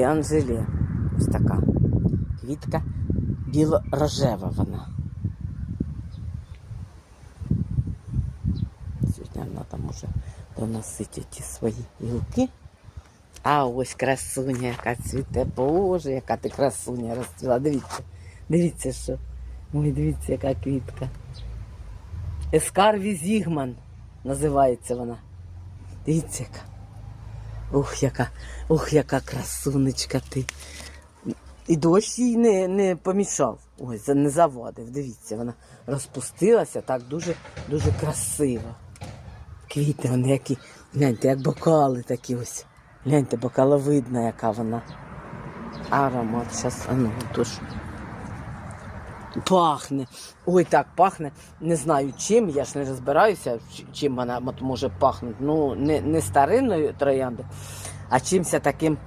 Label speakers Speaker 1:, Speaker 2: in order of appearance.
Speaker 1: Анжелі. Ось така квітка біло-рожева вона. Сьогодні вона там уже доносить ті свої гілки. А ось красуня, яка цвіте. Боже, яка ти красуня розцвіла. Дивіться, дивіться, що. Ой, дивіться, яка квітка. Ескарві Зігман називається вона. Дивіться, яка. Ух, яка, ух, яка красунечка ти. І дощ їй не, не помішав. Ой, не завадив. Дивіться, вона розпустилася так дуже, дуже красиво. Квіти вони які, гляньте, як бокали такі ось. Гляньте, бокаловидна, яка вона. Аромат зараз, а ну, тож. Пахне. Ой, так пахне. Не знаю чим, я ж не розбираюся, чим вона може пахнути. Ну, не, не старинною трояндою, а чимся таким